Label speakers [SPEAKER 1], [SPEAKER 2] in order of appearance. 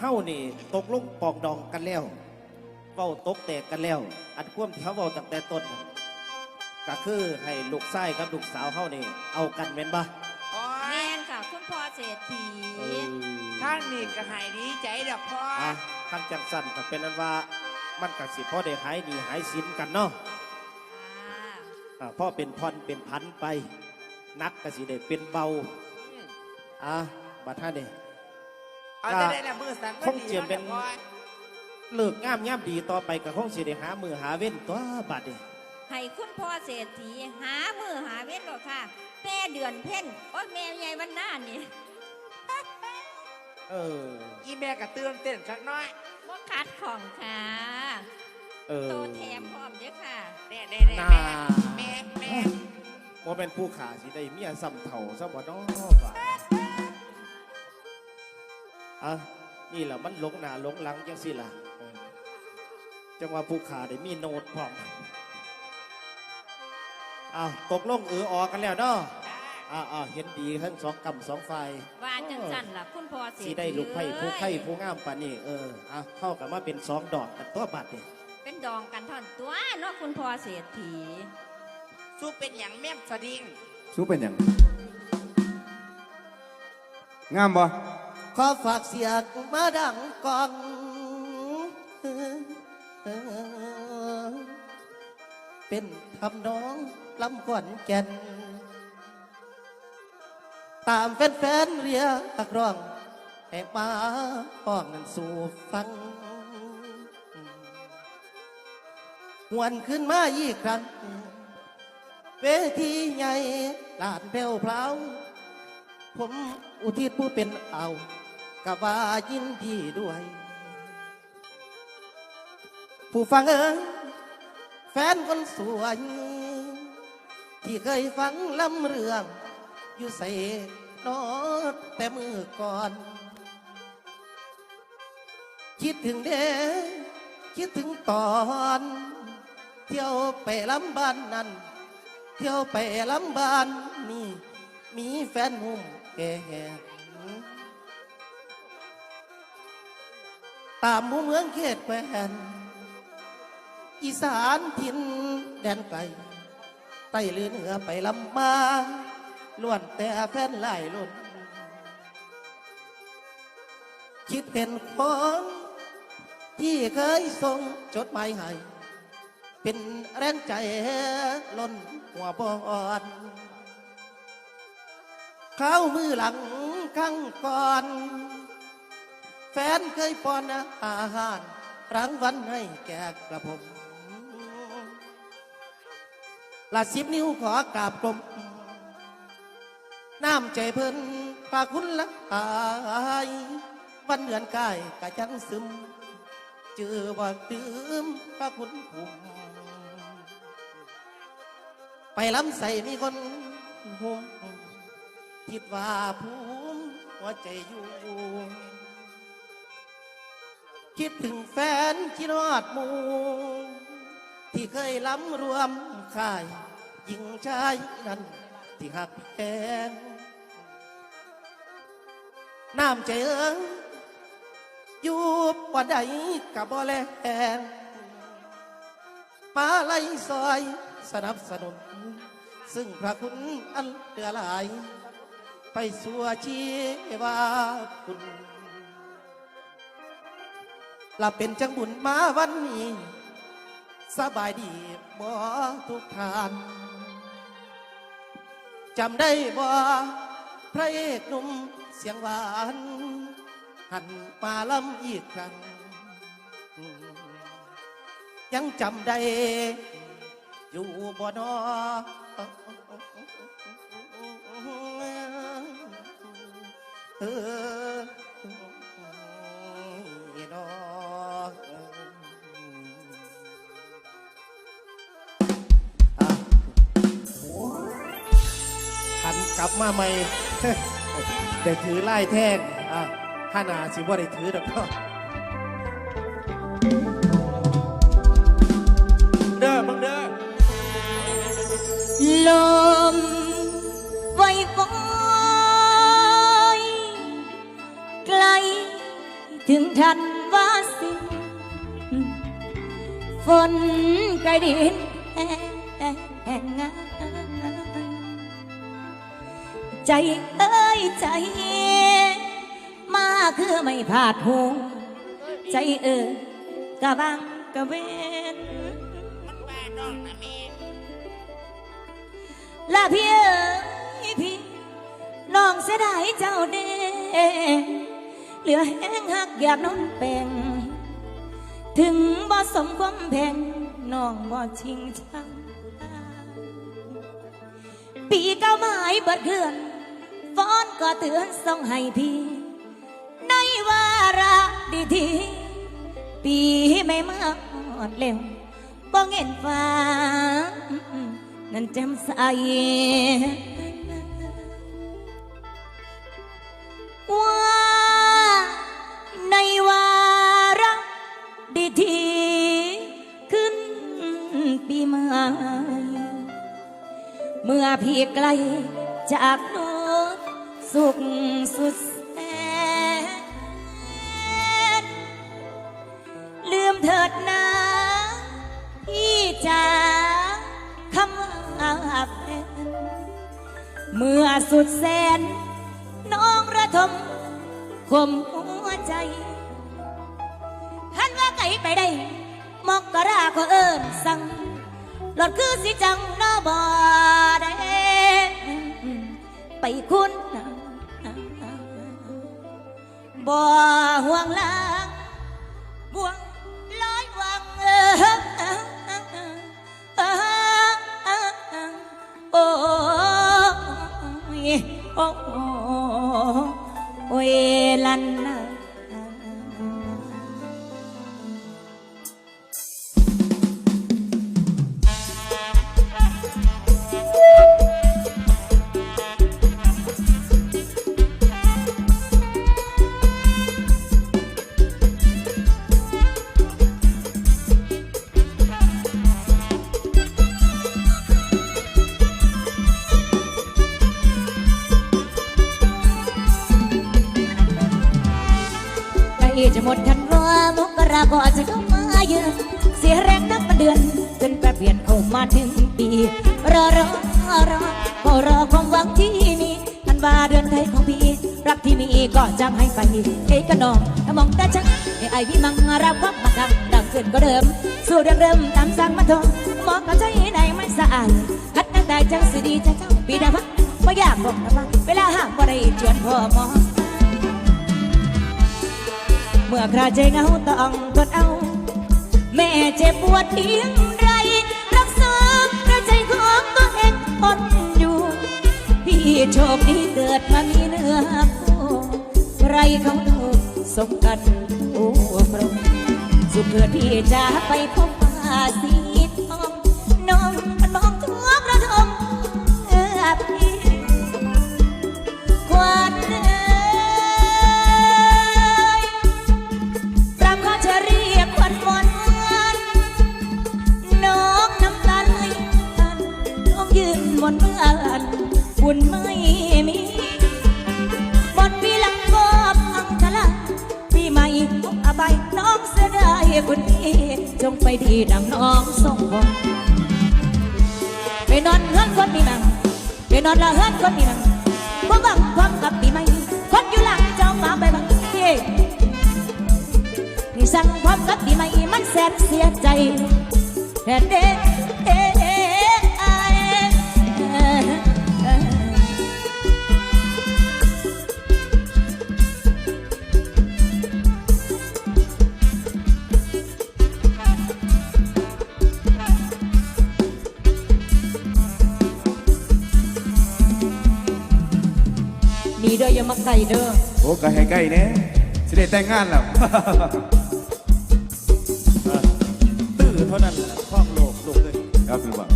[SPEAKER 1] เฮานี่ตกลงปองดองกันแล้วเว้าตกแตกกันแล้ว อันความที่เขาเว้าตั้งแต่ต้นน่ะก็คือให้ลูกชายกับลูกสาวเฮานี่ เอากันแม่นบ่
[SPEAKER 2] โอ้
[SPEAKER 3] แม
[SPEAKER 2] ย
[SPEAKER 3] นค่ะ คุณพ่อเศรษฐี
[SPEAKER 1] เออ
[SPEAKER 2] ท่านนี่ก็ใหายดีใจดอกพ่อ
[SPEAKER 1] อะทางจังสันก็เป็นอันว่ามันก็สิพ่อได้หายดีหายสินกันเนาะ
[SPEAKER 3] อ่า
[SPEAKER 1] อ่าพ่อเป็นพรเป็นพันไป นักก็สิได้เป็นเบาอะบัดท่านี่
[SPEAKER 2] เอาจะได้ละมือสัน
[SPEAKER 1] คงเจียมเป็น
[SPEAKER 2] พ่อ
[SPEAKER 1] เลิกงามย่ำดีต่อไปก็คงสิได้หามือหาเว้นตัวบัดนี่
[SPEAKER 3] ให้คุณพ่อเศรษฐีหามือหาเว้นหรอกค่ะแม่เดือนเพ่นโอ้ยแม่ใหญ่วันหน้านี่
[SPEAKER 1] เออ
[SPEAKER 2] อีแม่ก็เตือนเต้นสักหน้อย
[SPEAKER 3] ว่าคัดของค่ะ
[SPEAKER 1] เออ
[SPEAKER 3] โตแถมพร้อมเด้อค่ะ
[SPEAKER 2] แน่แน่แน่
[SPEAKER 1] น่า
[SPEAKER 2] แม่แม่
[SPEAKER 1] โมเป็นผู้ขาสิได้เมียซ้ำเถ่าซ้ำบ่น้อบ่า อะนี่แหละมันหลงหน้าหลงหลังจังสิล่ะเออจังว่าผู้ขาได้มีโนดพร้อมอ้าวตกลงเออออกกันแล้วเนาะอ้าวอ้าวเห็นดีทั้งสองกำสองฝ่าย
[SPEAKER 3] วานจังสันล่ะคุณพ่อเศรษฐี
[SPEAKER 1] สิได้ลูกไผ่ผู้ไข่
[SPEAKER 3] เอ้ย
[SPEAKER 1] ผู้งามปานนี้เอออะเข้ากันมาเป็นสองดอกกันตัวบัดนี่
[SPEAKER 3] เป็นดองกันท่อนตัวเนาะคุณพ่อเศรษฐี
[SPEAKER 2] สู้เป็นอย่างแม่มสดิ้ง
[SPEAKER 4] สู้เป็นอย่างงามบ่
[SPEAKER 5] ขอฝากเสียงมาดังกองเป็นทำน้องลำขวัญแก่น ตามแฟนๆเรียกร้องให้มาป้องนั้นสู่ฟังหวนขึ้นมาอีกครั้ง เวทีใหญ่ลานเปลวพราว ผมอุทิศผู้เป็นเอา กับว่ายินดีด้วย ผู้ฟังเอ๋ยแฟนคนสวย ที่เคยฟังลำเรื่อง อยู่ใส่นอดแต่มือก่อน คิดถึงเด้คิดถึงตอน เที่ยวไปลำบ้านนั้น เที่ยวไปลำบ้านนี่ มีแฟนหุ่มแก่ ตามหมู่เมืองเขตแควนอีสานทินแดนไกลไต้ลือเหนือไปลำมาล้วนแต่แฟนหลายล้นคิดเห็นคนที่เคยส่งจดหมายให้เป็นแรงใจล้นหัวบอนข้าวมือหลังข้างก่อน แฟนเคยป้อนอาหารรางวัลให้แก่กระผมละสิบนิ้วขอกราบกลมน้ำใจเพิ่นพาคุณละอายวันเดือนกายกะจังซึม เจอบ่ตืมพระคุณภูมไปลำใส่มีคนห่มคิดว่าภูมิหัวใจอยู่ คิดถึงแฟนคิดรอดมู ที่เคยล้ำรวมค่ายหญิงชายนั้นที่หักแพงน้ำใจเอิงอยู่บ่ใดกับบ่แลงมาไล่ซอยสนับสนุน ซึ่งพระคุณอันเหลือหลาย ไปสัวชีวาคุณ ลับเป็นจังบุญมาวันนี้ สบายดีบ่ทุกทานจำได้บ่พระเอกหนุ่มเสียงหวาน หันมาลำอีกครั้ง ยังจำได้ อยู่บ่นอเออ กลับมาใหม่ แต่ถือไล่แท่งอะข้านาสิว่าได้ถือดอกเนาะ
[SPEAKER 2] เด้อมึงเด้อ
[SPEAKER 3] ลมไวไฟไกลถึงทันว่าสิฝนกระดินแห่งงา ใจเอ้ยใจ มาคือไม่พลาดหูใจเออกะบังกะเวน
[SPEAKER 2] มันว่าน้องนะม่
[SPEAKER 3] ลาพี่เอ๋ยพี่น้องเสียดายเจ้าเด้เหลือแห้งหักอยากนอนแปลงถึงบ่สมความแพงน้องบ่ชิงชังปีเก้าไม้เบิดเกือน ฟ้อนก็เตือนส่งให้พี่ ในวาระดีทีปีไม่มาหอดเร็วบ่เห็นฟ้า นั้นแจ่มใสว่าในวาระดีทีขึ้นปีใหม่เมื่อพี่ไกลจากน้ สุขสุดแสน ลืมเถิดนะพี่จ๋าคำว่าแฟนเมื่อสุดแสน น้องระทมข่มหัวใจหันว่าไกลไปได้ มอกกะราก็เอิญสั่งหลอดคือสิจังนอบอได้ไปคุณบ่ห่ วงหลังบวงลอ กราก็จะเข้ามาเยือนเสียแรงนับมาเดือนจนแปรเปลี่ยนเข้ามาถึงปี รอรอรอก็รอความหวังที่มีทันว่าเดือนไทยของพี่รักที่มีก็จางให้ไปเอ้ยกระนองถ้ามองตาฉันไอ้ไอ้พี่มังรับความมาดังดังขึ้นก็เดิม สู่เรื่องเริ่มตามสั่งมาทองมองกับใจไหนไม่สะอาดคัดตั้งแต่จังสิดีจะเจ้าปีดาพักไม่อยากบอกนะว่าเวลาห่างบ่ได้ชวนพ่อมอง เมื่อคราใจเหงาต้องทนเอา แม่เจ็บปวดเพียงไร รักษาแต่ใจของตัวเองทนอยู่ พี่โชคดีเกิดมามีเนื้อคู่ไรเขาดูสมกันโอ้พระสุขเกิดพี่จะไปพบปาสี ไปดีดังน้องส่งผมไปนอนเฮือนคนมีมังไปนอนละเฮือนคนมีนังบ่บังความกับปีใหม่คนอยู่หลังเจ้าฟ้าไปบังเย่นี่สั่งความกับปีใหม่มันแสนเสียใจแท้เด้ ออย่ามาไก่เด้อ
[SPEAKER 4] โอ้ก็ให้ใกล้เนี่ยสิได้แต่งงานแล้ว
[SPEAKER 1] ตื้อเท่านั้นแหละคล้องโลกลูกเลย
[SPEAKER 4] ครับพี่ว่า